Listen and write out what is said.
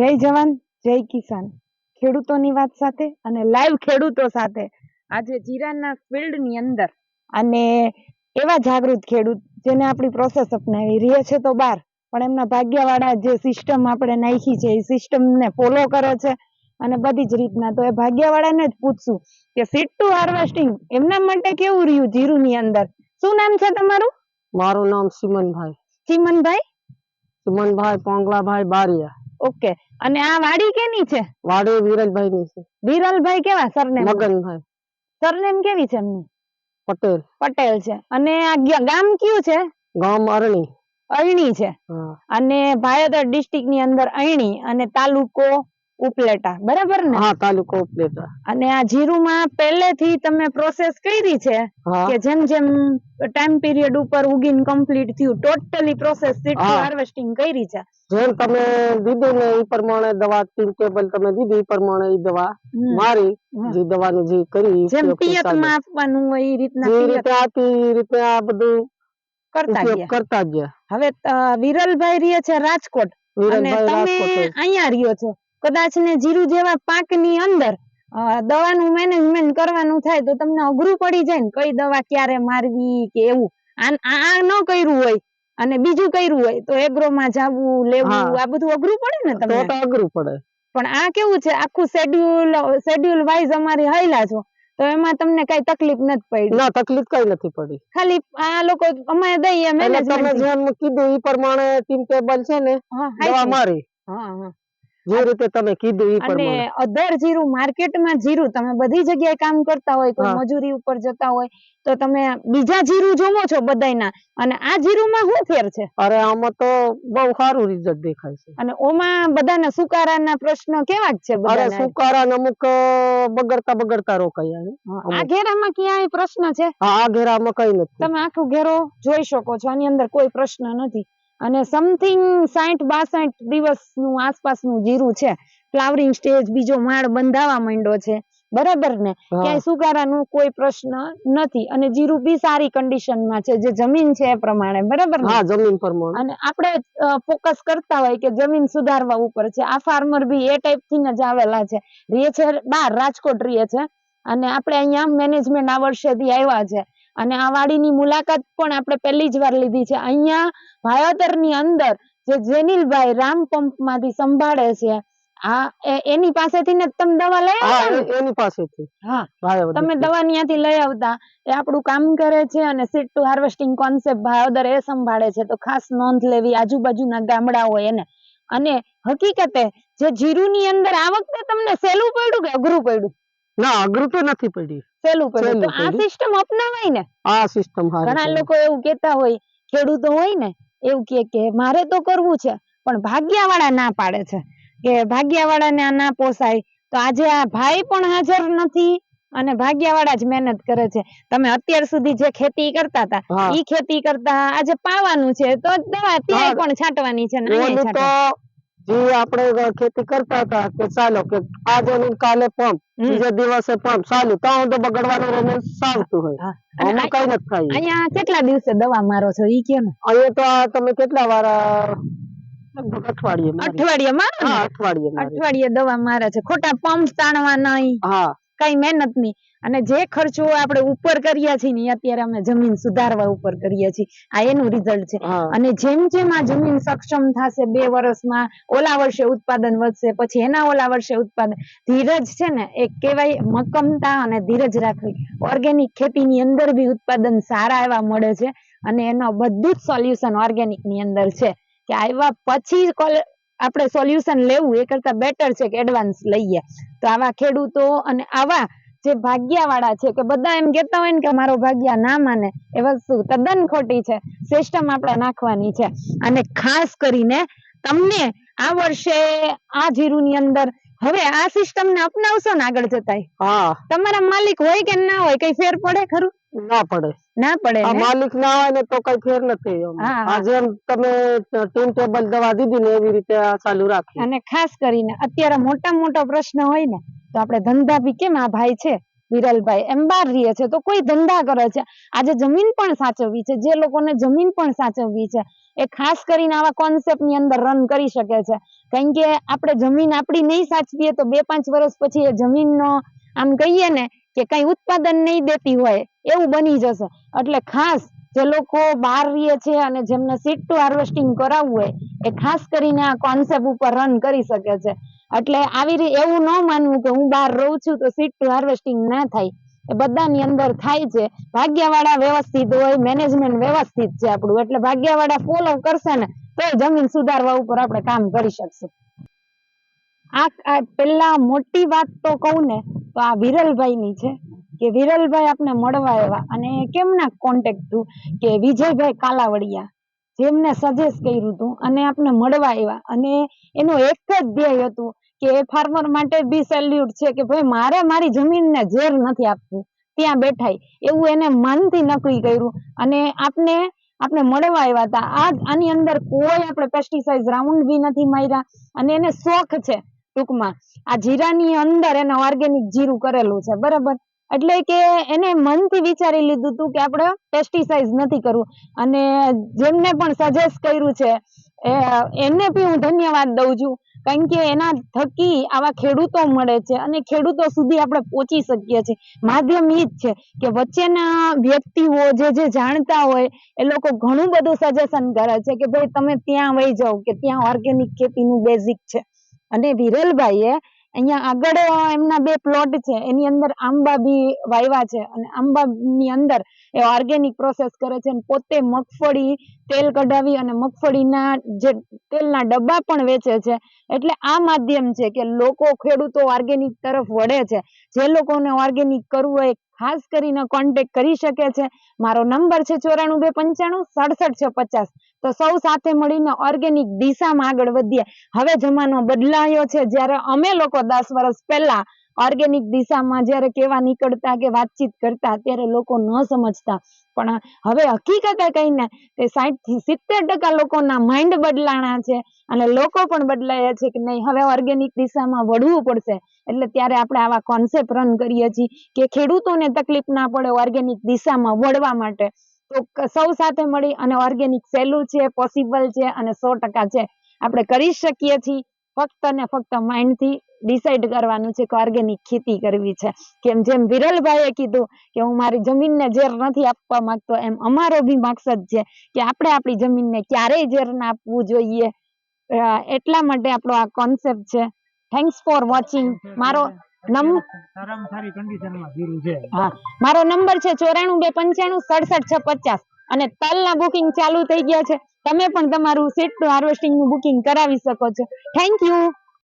જય જવાન જય કિસાન. ખેડૂતોની વાત સાથે અને લાઈવ ખેડૂતો સાથે. આજે જીરાના ફિલ્ડની અંદર અને એવા જાગૃત ખેડૂત જેને આપણી પ્રોસેસ અપનાવી રહી છે તો બાર. પણ એમના ભાગ્યવાળા જે સિસ્ટમ આપણે નાખી છે એ સિસ્ટમને ફોલો કરે છે અને બધી જ રીતના. તો એ ભાગ્યવાળાને જ પૂછશું કે સીટ ટુ હાર્વેસ્ટિંગ એમના માટે કેવું રહ્યું જીરુની અંદર? શું નામ છે તમારું? મારું નામ સિમનભાઈ. સિમનભાઈ? સિમનભાઈ પોંગલાભાઈ બારિયા. ઓકે. અને આ વાડી કેની છે? વાડી વિરલભાઈ ની છે. વિરલભાઈ કેવા? સરનેમ? મગનભાઈ. સરનેમ કેવી છે એમની? પટેલ. પટેલ છે. અને આ ગામ કયું છે? ગામ અરણી. અરણી છે. અને ભાયદર ડિસ્ટ્રિક્ટની અંદર અરણી અને તાલુકો ઉપલેટા બરાબર ને? હા તાલુકો ઉપલેટા. અને આ જીરુમાં પહેલેથી તમે પ્રોસેસ કરી છે કે જેમ જેમ ટાઈમ પીરિયડ ઉપર ઉગીન કમ્પ્લીટ થયું ટોટલી પ્રોસેસ સીટ હાર્વેસ્ટિંગ કરી છે. જેમ તમે દીધું ને એ પ્રમાણે દવા તીન ટેબલ તમે દીધી એ પ્રમાણે એ દવા મારી જે દવાનું જે કરી જેમ પિયતમાં આપવાનું હોય એ રીતના જે રીતે આપી એ રીતે આ બધું કરતા ગયા. કરતા ગયા. હવે વિરલભાઈ રહે છે રાજકોટ. અને તમે અહીંયા રહ્યો છો. કદાચ ને જીરું જેવા પાકની અંદર દવાનું મેનેજમેન્ટ કરવાનું થાય તો તમને અઘરું પડી જાય ને કઈ દવા ક્યારે મારવી કે એવું. આ ન કર્યું હોય અને બીજું કર્યું હોય તો એગ્રોમાં જવું લેવું આ બધું અઘરું પડે ને તમને? તો અઘરું પડે. પણ આ કેવું છે? આખું શેડ્યુલ શેડ્યુલ વાઇઝ અમારી હાયલા છો તો એમાં તમને કઈ તકલીફ નથી પડી? ના તકલીફ કઈ નથી પડી. ખાલી આ લોકો અમે દઈએ મેનેજમેન્ટ તમે જેમ કીધું એ પ્રમાણે ટીમ ટેબલ છે ને દવા મારી. હા હા. જે રીતે તમે કીધું એ અને અધર જીરું માર્કેટમાં જીરું તમે બધી જગ્યાએ કામ કરતા હોય કોઈ મજૂરી ઉપર જતા હોય તો તમે બીજા જીરું જોવો છો બધાયના. અને આ જીરુંમાં શું ફેર છે? અરે આમાં તો બહુ સારું રિઝલ્ટ દેખાય છે. અને ઓમાં બધાના સુકારાના પ્રશ્ન કેવા જ છે અરે સુકારા અમુક બગડતા બગડતા રોકાય આ ઘેરામાં ક્યાંય પ્રશ્ન છે? હા આ ઘેરામાં કઈ નથી. તમે આખો ઘેરો જોઈ શકો છો આની અંદર કોઈ પ્રશ્ન નથી. અને સમથિંગ સાઠ બાસઠ દિવસનું આસપાસનું જીરું છે. ફ્લાવરિંગ સ્ટેજ બીજો માળ બંધાવા માંડ્યો છે. બરાબર ને. ક્યાંય સુકારાનો કોઈ પ્રશ્ન નથી. અને જીરું બી સારી કન્ડિશનમાં છે. જે જમીન છે એ પ્રમાણે. બરાબર ને? હા જમીન પ્રમાણે અને આપણે ફોકસ કરતા હોય કે જમીન સુધારવા ઉપર છે. આ ફાર્મર બી એ ટાઈપથી જ આવેલા છે. રીએ છે બાર રાજકોટ રીએ છે. અને આપણે અહીંયા મેનેજમેન્ટ આ વર્ષેથી આવ્યા છે. અને આ વાડીની મુલાકાત પણ આપણે પહેલી જ વાર લીધી છે. અહીંયા ભાયોદરની અંદર જે જેનિલભાઈ રામ પંપમાંથી સંભાળે છે આ એ- એની પાસેથી ને તમે દવા લઈ હા? એ- એની પાસેથી. હા. તમે દવા ત્યાંથી લઈ આવતા. એ આપણું કામ કરે છે અને સીટ ટુ હાર્વેસ્ટિંગ કોન્સેપ્ટ ભાયોદર એ સંભાળે છે. તો ખાસ નોંધ લેવી આજુબાજુના ગામડા હોય એને. અને હકીકતે જે જીરુની અંદર આ વખતે તમને સહેલું પડ્યું કે અઘરું પડ્યું? ના અઘરું તો નથી પડી સહેલું પડ્યું. તો આ. સિસ્ટમ અપનાવાય ને. આ સિસ્ટમ ઘણા લોકો એવું કેતા હોય ખેડૂતો હોય ને એવું કે કે મારે તો કરવું છે પણ ભાગ્યાવાળા ના પાડે છે. કે ભાગ્યાવાળાને આ ના પોસાય તો આજે આ ભાઈ પણ હાજર નથી અને ભાગ્યાવાળા જ મહેનત કરે છે. તમે અત્યાર સુધી જે ખેતી કરતા હતા ઈ ખેતી કરતા આજે પાવાનું છે તો દવા ત્યાં પણ છાંટવાની છે ને તો. જે આપણે ખેતી કરતા હતા કે ચાલો કે આજે કાલે પંપ. બીજા દિવસે પંપ ચાલુ ત્યાં તો બગડવાનું રમે સાવતું હોય. આમાં કઈ નથી થાય. અહીંયા કેટલા દિવસે દવા મારો છો? ઈ કે અહીંયા તો તમે કેટલા વાર? અઠવાડિયે. અઠવાડિયે મારો અઠવાડિયે. અઠવાડિયે દવા મારે છે. ખોટા પંપ તાણવા નહીં. હા. કઈ મહેનત નહીં. અને જે ખર્ચો આપણે ઉપર કર્યા છીએ ને અત્યારે અમે જમીન સુધારવા ઉપર કરીએ છીએ. આ એનું રિઝલ્ટ છે. અને જેમ જેમ આ જમીન સક્ષમ થશે બે વર્ષમાં ઓલા વર્ષે ઉત્પાદન વધશે પછી એના ઓલા વર્ષે ઉત્પાદન. ધીરજ છે ને એ કહેવાય મક્કમતા અને ધીરજ રાખવી. ઓર્ગેનિક ખેતીની અંદર બી ઉત્પાદન સારા એવા મળે છે અને એનો બધું જ સોલ્યુશન ઓર્ગેનિકની અંદર છે. કે આવ્યા પછી આપણે સોલ્યુશન લેવું એ કરતા બેટર છે કે એડવાન્સ લઈએ. તો આવા ખેડૂતો અને આવા જે ભાગ્યાવાળા છે કે બધા એમ કહેતા હોય ને કે મારો ભાગ્યા ના માને, એ વસ્તુ તદ્દન ખોટી છે સિસ્ટમ આપણે નાખવાની છે. અને ખાસ કરીને તમને આ વર્ષે આ જીરુની અંદર હવે આ સિસ્ટમ ને અપનાવશો ને આગળ જતા હા. તમારા માલિક હોય કે ના હોય કઈ ફેર પડે ખરું? ના પડે. ના પડે માલિક ના હોય ને તો કઈ ફેર નથી એમ. હા, હા. આ જેમ તમે ટીમ ટેબલ દવા દીધી ને એવી રીતે ચાલુ રાખી. અને ખાસ કરીને અત્યારે મોટા મોટો પ્રશ્ન હોય ને તો આપણે ધંધા બી કેમ આ ભાઈ છે? વિરલભાઈ, એમ બહાર રહે છે. તો કોઈ ધંધા કરે છે? આજે જમીન પણ સાચવવી છે. જે લોકોને જમીન પણ સાચવવી છે, એ ખાસ કરીને આવા કોન્સેપ્ટની અંદર રન કરી શકે છે. કારણ કે આપણે જમીન આપણી નહીં સાચવીએ તો બે પાંચ વર્ષ પછી એ જમીનનો, આમ કહીએ ને કે કઈ ઉત્પાદન નહીં દેતી હોય, એવું બની જશે. એટલે ખાસ જે લોકો બહાર રહે છે અને જેમને સીટ ટુ હાર્વેસ્ટિંગ કરાવવું હોય, એ ખાસ કરીને આ કોન્સેપ્ટ ઉપર રન કરી શકે છે. એટલે આવી રીતે એવું ન માનવું કે હું બહાર રહું છું તો સીટ ટુ હાર્વેસ્ટિંગ ના થાય. એ બધાની અંદર થાય છે. ભાગ્યવાળા વ્યવસ્થિત હોય મેનેજમેન્ટ વ્યવસ્થિત છે આપણું. એટલે ભાગ્યવાળા ફોલો કરશે ને, તો જમીન સુધારવા ઉપર આપણે કામ કરી શકશું. આ પેલા મોટી વાત તો કહું ને, તો આ વિરલભાઈ ની છે કે વિરલભાઈ આપને મળવા આવ્યા. અને કેમના કોન્ટેક્ટ થયું? કે વિજયભાઈ કાલાવડિયા. જેમને સજેસ્ટ કર્યું હતું અને આપને મળવા આવ્યા. અને એનું એક જ ધ્યેય હતું કે એ ફાર્મર માટે બી સેલ્યુટ છે કે ભાઈ મારે મારી જમીનને ઝેર નથી આપવું, ત્યાં બેઠાય. એવું એને મનથી નક્કી કર્યું અને આપને આપણે મળવા આવ્યા હતા. આ આની અંદર કોઈ આપણે પેસ્ટિસાઇડ રાઉન્ડ બી નથી માર્યા અને એને શોખ છે ટૂંકમાં. આ જીરાની અંદર એને ઓર્ગેનિક જીરું કરેલું છે. બરાબર? એટલે કે એને મનથી વિચારી લીધું હતું કે આપણે પેસ્ટિસાઇડ નથી કરવું. અને જેમને પણ સજેસ્ટ કર્યું છે, એ- એને બી હું ધન્યવાદ દઉં છું. કારણ કે એના થકી આવા ખેડૂતો મળે છે અને ખેડૂતો સુધી આપણે પહોંચી શકીએ છીએ. માધ્યમ એ જ છે કે વચ્ચેના વ્યક્તિઓ જે જે જાણતા હોય, એ લોકો ઘણું બધું સજેશન કરે છે કે ભાઈ તમે ત્યાં વહી જાઓ કે ત્યાં ઓર્ગેનિક ખેતીનું બેઝિક છે. અને વિરલભાઈએ અહીંયા આગળ એમના બે પ્લોટ છે. એની અંદર આંબા બી વાવ્યા છે અને આંબાની અંદર એ ઓર્ગેનિક પ્રોસેસ કરે છે અને પોતે મગફળી તેલ કઢાવી અને મગફળીના જે તેલના ડબ્બા પણ વેચે છે. એટલે આ માધ્યમ છે કે લોકો ખેડૂતો ઓર્ગેનિક તરફ વળે છે. જે લોકોને ઓર્ગેનિક કરવું હોય ખાસ કરીને કોન્ટેક્ટ કરી શકે છે. મારો નંબર છે ચોરાણું બે પંચાણું, સડસઠ છ પચાસ. તો સૌ સાથે મળીને ઓર્ગેનિક દિશામાં આગળ વધીએ. હવે જમાનો બદલાયો છે. જ્યારે અમે લોકો દસ વર્ષ પહેલા ઓર્ગેનિક દિશામાં જ્યારે કેવા નીકળતા કે વાતચીત કરતા ત્યારે લોકો ન સમજતા. પણ હવે હકીકતે કહીને તે સાઠથી સિત્તેર ટકા લોકોના માઇન્ડ બદલાણા છે અને લોકો પણ બદલાયા છે કે નહીં. હવે ઓર્ગેનિક દિશામાં વળવું પડશે. એટલે ત્યારે આપણે આવા કોન્સેપ્ટ રન કરીએ છીએ કે ખેડૂતોને તકલીફ ના પડે ઓર્ગેનિક દિશામાં વળવા માટે. તો સૌ સાથે મળી અને ઓર્ગેનિક સહેલું છે પોસિબલ છે અને સો ટકા છે. આપણે કરી શકીએ છીએ. ફક્ત ને ફક્ત માઇન્ડથી ડિસાઈડ કરવાનું છે કે ઓર્ગેનિક ખેતી કરવી છે. કેમ જેમ વિરલભાઈએ કીધું કે હું મારી જમીનને ઝેર નથી આપવા માંગતો એમ અમારો બી મકસદ છે કે આપણે આપણી જમીનને ક્યારેય ઝેર ના આપવું જોઈએ. એટલા માટે આપણો આ કોન્સેપ્ટ છે. થેન્ક્સ ફોર વોચિંગ મારો મારો નંબર છે ચોરાણું બે પંચાણું સડસઠ છ પચાસ અને તલના બુકિંગ ચાલુ થઈ ગયા છે. તમે પણ તમારું સીટ હાર્વેસ્ટિંગનું બુકિંગ કરાવી શકો છો. Thank you